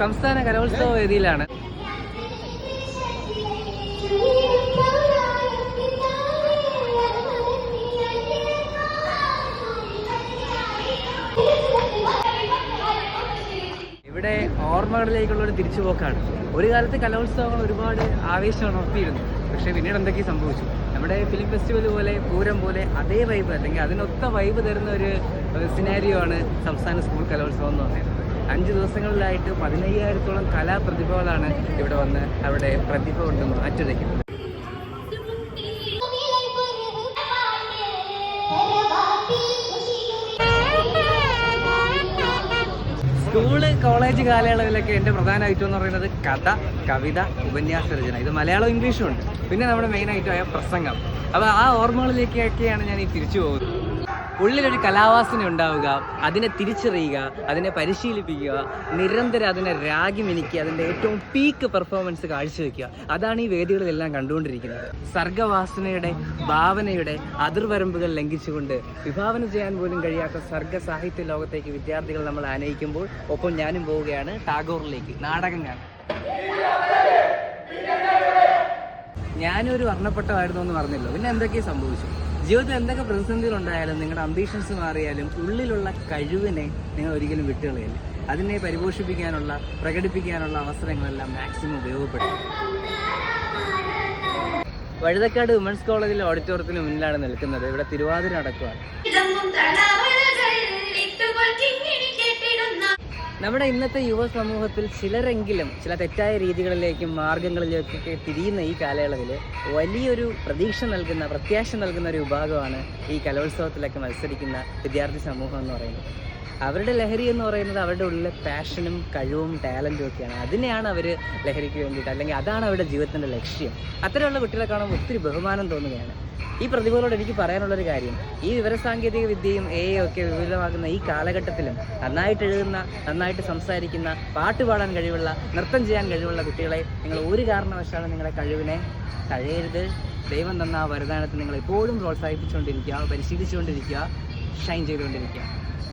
സംസ്ഥാന കലോത്സവ വേദിയിലാണ്. ഇവിടെ ഓർമ്മകളിലേക്കുള്ള ഒരു തിരിച്ചുപോക്കാണ്. ഒരു കാലത്ത് കലോത്സവങ്ങൾ ഒരുപാട് ആവേശം ഉണർത്തിയിരുന്നു പക്ഷേ പിന്നീട് എന്തൊക്കെ സംഭവിച്ചു. നമ്മുടെ ഫിലിം ഫെസ്റ്റിവൽ പോലെ പൂരം പോലെ അതേ വൈബ് അല്ലെങ്കിൽ അതിനൊത്ത വൈബ് തരുന്ന ഒരു സിനാരിയോ ആണ് സംസ്ഥാന സ്കൂൾ കലോത്സവം എന്ന് പറയുന്നത്. അഞ്ച് ദിവസങ്ങളിലായിട്ട് പതിനയ്യായിരത്തോളം കലാപ്രതിഭകളാണ് ഇവിടെ വന്ന് അവിടെ പ്രതിഭ കൊണ്ട് മാറ്റുരയ്ക്കുന്നത്. സ്കൂൾ കോളേജ് കാലയളവിലൊക്കെ എന്റെ പ്രധാന ഐറ്റം എന്ന് പറയുന്നത് കഥ കവിത ഉപന്യാസ രചന. ഇത് മലയാളം ഇംഗ്ലീഷും ഉണ്ട്. പിന്നെ നമ്മുടെ മെയിൻ ഐറ്റമായ പ്രസംഗം. അപ്പോൾ ആ ഓർമ്മകളിലേക്കൊക്കെയാണ് ഞാൻ ഈ തിരിച്ചു പോകുന്നത്. ഉള്ളിലൊരു കലാവാസന ഉണ്ടാവുക അതിനെ തിരിച്ചറിയുക അതിനെ പരിശീലിപ്പിക്കുക നിരന്തരം അതിനെ രാഗി മിനിക്കുക അതിന്റെ ഏറ്റവും പീക്ക് പെർഫോമൻസ് കാഴ്ചവെക്കുക. അതാണ് ഈ വേദികളിലെല്ലാം കണ്ടുകൊണ്ടിരിക്കുന്നത്. സർഗവാസനയുടെ ഭാവനയുടെ അതിർവരമ്പുകൾ ലംഘിച്ചുകൊണ്ട് വിഭാവന ചെയ്യാൻ പോലും കഴിയാത്ത സർഗ സാഹിത്യ ലോകത്തേക്ക് വിദ്യാർത്ഥികൾ നമ്മൾ ആനയിക്കുമ്പോൾ ഒപ്പം ഞാനും പോവുകയാണ് ടാഗോറിലേക്ക് നാടകം കാണാൻ. ഞാനൊരു വർണപ്പെട്ടമായിരുന്നു എന്ന് പറഞ്ഞല്ലോ. പിന്നെ എന്തൊക്കെയാണ് സംഭവിച്ചു. ജീവിതത്തിൽ എന്തൊക്കെ പ്രതിസന്ധികൾ ഉണ്ടായാലും നിങ്ങളുടെ അംബീഷൻസ് മാറിയാലും ഉള്ളിലുള്ള കഴിവിനെ നിങ്ങൾ ഒരിക്കലും വിട്ടുകളയല്ലേ അതിനെ പരിപോഷിപ്പിക്കാനുള്ള പ്രകടിപ്പിക്കാനുള്ള അവസരങ്ങളെല്ലാം മാക്സിമം ഉപയോഗപ്പെടുത്തും വഴുതക്കാട് വിമൻസ് കോളേജിലെ ഓഡിറ്റോറിയത്തിന് മുന്നിലാണ് നിൽക്കുന്നത്. ഇവിടെ തിരുവാതിര നടക്കുകയാണ് നമ്മുടെ ഇന്നത്തെ യുവ സമൂഹത്തിൽ ചിലരെങ്കിലും ചില തെറ്റായ രീതികളിലേക്കും മാർഗങ്ങളിലേക്കൊക്കെ തിരിയുന്ന ഈ കാലയളവിൽ വലിയൊരു പ്രതീക്ഷ നൽകുന്ന പ്രത്യാശ നൽകുന്ന ഒരു വിഭാഗമാണ് ഈ കലോത്സവത്തിലൊക്കെ മത്സരിക്കുന്ന വിദ്യാർത്ഥി സമൂഹം എന്ന് പറയുന്നത്. അവരുടെ ലഹരി എന്ന് പറയുന്നത് അവരുടെ ഉള്ളിലെ പാഷനും കഴിവും ടാലന്റും ഒക്കെയാണ്. അതിനെയാണ് അവർ ലഹരിക്ക് വേണ്ടിയിട്ട് അല്ലെങ്കിൽ അതാണ് അവരുടെ ജീവിതത്തിന്റെ ലക്ഷ്യം. അത്തരമുള്ള കുട്ടികളെ കാണുമ്പോൾ ഒത്തിരി ബഹുമാനം തോന്നുകയാണ്. ഈ പ്രതിഭകളോട് എനിക്ക് പറയാനുള്ളൊരു കാര്യം ഈ വിവരസാങ്കേതിക വിദ്യയും എ ഒക്കെ വിപുലമാകുന്ന ഈ കാലഘട്ടത്തിലും നന്നായിട്ട് എഴുതുന്ന നന്നായിട്ട് സംസാരിക്കുന്ന പാട്ട് പാടാൻ കഴിവുള്ള നൃത്തം ചെയ്യാൻ കഴിവുള്ള കുട്ടികളെ നിങ്ങൾ ഒരു കാരണവശാലും നിങ്ങളുടെ കഴിവിനെ തഴയരുത്. ദൈവം തന്ന ആ വരദാനത്തെ നിങ്ങൾ എപ്പോഴും പ്രോത്സാഹിപ്പിച്ചുകൊണ്ടിരിക്കുക പരിശീലിച്ചുകൊണ്ടിരിക്കുക ഷൈൻ ചെയ്തുകൊണ്ടിരിക്കുക.